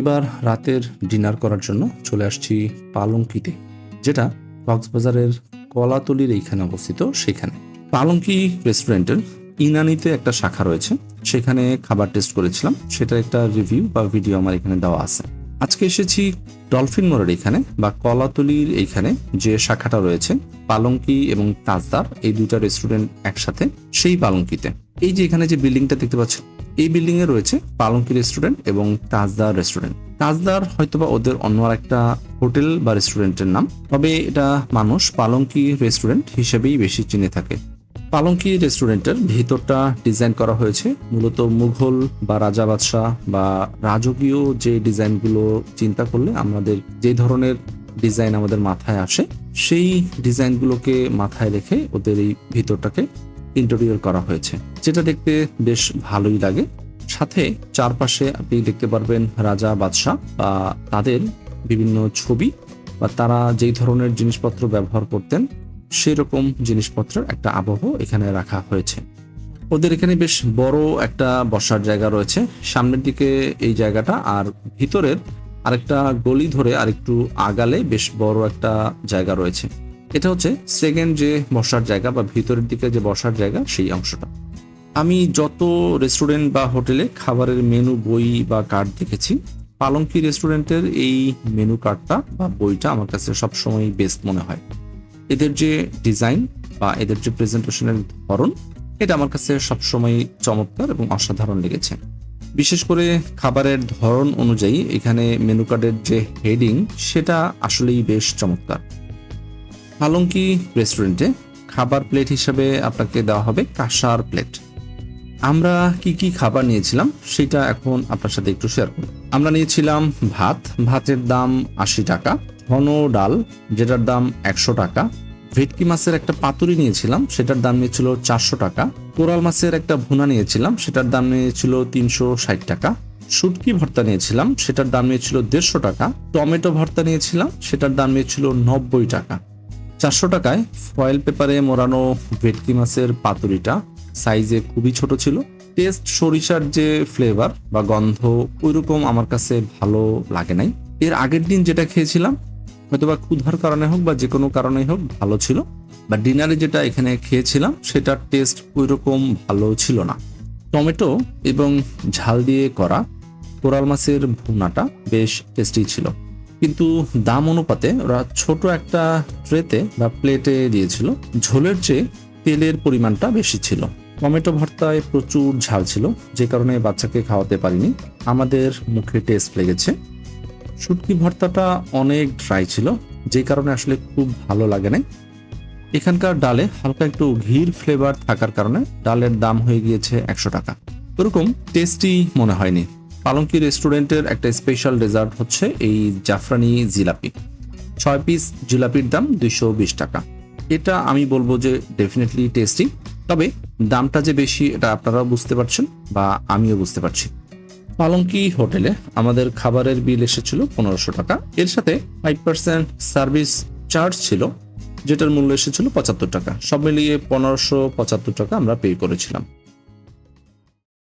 এবার রাতের ডিনার করার জন্য চলে আসছি পালঙ্কিতে, যেটা কক্সবাজারের কলাতলির এইখানে অবস্থিত সেখানে। পালঙ্কি রেস্টুরেন্টের ইনানিতে একটা শাখা রয়েছে, সেখানে খাবার টেস্ট করেছিলাম। সেটার একটা রিভিউ বা ভিডিও আমার এখানে দেওয়া আছে। আজকে এসেছি ডলফিন মোড়ের এখানে বা কলাতলির এইখানে যে শাখাটা রয়েছে, পালঙ্কি এবং তাজদার, এই দুটা রেস্টুরেন্ট একসাথে, সেই পালঙ্কিতে। এই যে এখানে যে বিল্ডিংটা দেখতে পাচ্ছেন এই বিল্ডিং এ রয়েছে পালঙ্কি রেস্টুরেন্ট এবং তাজদার রেস্টুরেন্ট তাজদার হয়তোবা ওদের অন্য একটা হোটেল বা রেস্টুরেন্টের নাম। তবে এটা মানুষ পালঙ্কি রেস্টুরেন্ট হিসেবেই বেশি চিনে থাকে। পালঙ্কি রেস্টুরেন্টের ভিতরটা ডিজাইন করা হয়েছে মূলত মুঘল বা রাজা বাদশাহ বা রাজকীয় যে ডিজাইনগুলো চিন্তা করলে আমাদের যে ধরনের ডিজাইন আমাদের মাথায় আসে, সেই ডিজাইনগুলোকে মাথায় রেখে ওদের এই ভিতরটাকে ইন্টেরিয়র করা হয়েছে। যেটা দেখতে বেশ ভালোই লাগে। সাথে চারপাশে আপনি দেখতে পারবেন রাজা, বাদশাহ বা তাদের বিভিন্ন ছবি বা তারা যেই ধরনের জিনিসপত্র ব্যবহার করতেন, সেরকম জিনিসপত্রের একটা আবহ এখানে রাখা হয়েছে। ওদের এখানে বেশ বড় একটা বসার জায়গা রয়েছে। সামনের দিকে এই জায়গাটা আর ভিতরের আরেকটা গলি ধরে আরেকটু আগালে বেশ বড় একটা জায়গা রয়েছে। এটা হচ্ছে সেকেন্ড যে বসার জায়গা বা ভিতরের দিকে যে বসার জায়গা, সেই অংশটা। আমি যত রেস্টুরেন্ট বা হোটেলে খাবারের মেনু বই বা কার্ড দেখেছি, পালঙ্কি রেস্টুরেন্টের এই মেনু কার্ডটা বা বইটা আমার কাছে সবসময় বেস্ট মনে হয়। এদের যে ডিজাইন বা এদের যে প্রেজেন্টেশনের ধরন, এটা আমার কাছে সবসময় চমৎকার এবং অসাধারণ লেগেছে। বিশেষ করে খাবারের ধরন অনুযায়ী এখানে মেনু কার্ডের যে হেডিং সেটা আসলেই বেশ চমৎকার। পালঙ্কি রেস্টুরেন্টে খাবার প্লেট হিসাবে আপনাকে দেওয়া হবে কাঁসার প্লেট। আমরা কি কি খাবার নিয়েছিলাম সেটা এখন আপনার সাথে একটু শেয়ার করব। আমরা নিয়েছিলাম ভাত, ভাতের দাম আশি টাকা, ঘন ডাল, যেটার দাম একশো টাকা, ভেটকি মাছের একটা পাতুরি নিয়েছিলাম, সেটার দাম নিয়েছিল চারশো টাকা, কোরাল মাছের একটা ভুনা নিয়েছিলাম, সেটার দাম নিয়েছিল তিনশো ষাট টাকা, শুটকি ভর্তা নিয়েছিলাম, সেটার দাম নিয়েছিল দেড়শো টাকা, টমেটো ভর্তা নিয়েছিলাম, সেটার দাম নিয়েছিল নব্বই টাকা। চারশো টাকায় ফয়েল পেপারে মোড়ানো ভেটকি মাছের পাতুরিটা সাইজে খুবই ছোট ছিল। টেস্ট সরিষার যে ফ্লেভার বা গন্ধ ওইরকম আমার কাছে ভালো লাগে নাই। এর আগের দিন যেটা খেয়েছিলাম, হয়তোবা ক্ষুধার কারণে হোক বা যে কোনো কারণেই হোক ভালো ছিল। বা ডিনারে যেটা এখানে খেয়েছিলাম, সেটার টেস্ট ওইরকম ভালো ছিল না। টমেটো এবং ঝাল দিয়ে করা কোরাল মাছের ভুনাটা বেশ টেস্টি ছিল। কিন্তু দাম অনুপাতে ওরা ছোট একটা ট্রেতে বা প্লেটে দিয়েছিল। ঝোলের চেয়ে তেলের পরিমাণটা বেশি ছিল। টমেটো ভর্তায় প্রচুর ঝাল ছিল, যে কারণে বাচ্চাকে খাওয়াতে পারিনি। আমাদের মুখে টেস্ট লেগেছে। শুটকি ভর্তাটা অনেক ড্রাই ছিল, যে কারণে আসলে খুব ভালো লাগে নাই। এখানকার ডালে হালকা একটু ঘির ফ্লেভার থাকার কারণে ডালের দাম হয়ে গিয়েছে একশো টাকা। ওরকম টেস্টি মনে হয়নি। পালঙ্কি রেস্টুরেন্টের একটা স্পেশাল ডেজার্ট হচ্ছে এই জাফরানি জিলাপি। ছয় পিস জিলাপির দাম দুইশো বিশ টাকা। এটা আমি বলব যে ডেফিনেটলি টেস্টি তবে দামটা যে বেশি এটা আপনারাও বুঝতে পারছেন বা আমিও বুঝতে পারছি। পালঙ্কি হোটেলে আমাদের খাবারের বিল এসেছিল পনেরোশো টাকা। এর সাথে ফাইভ পার্সেন্ট সার্ভিস চার্জ ছিল, যেটার মূল্য এসেছিল পঁচাত্তর টাকা। সব মিলিয়ে পনেরোশো পঁচাত্তর টাকা আমরা পে করেছিলাম।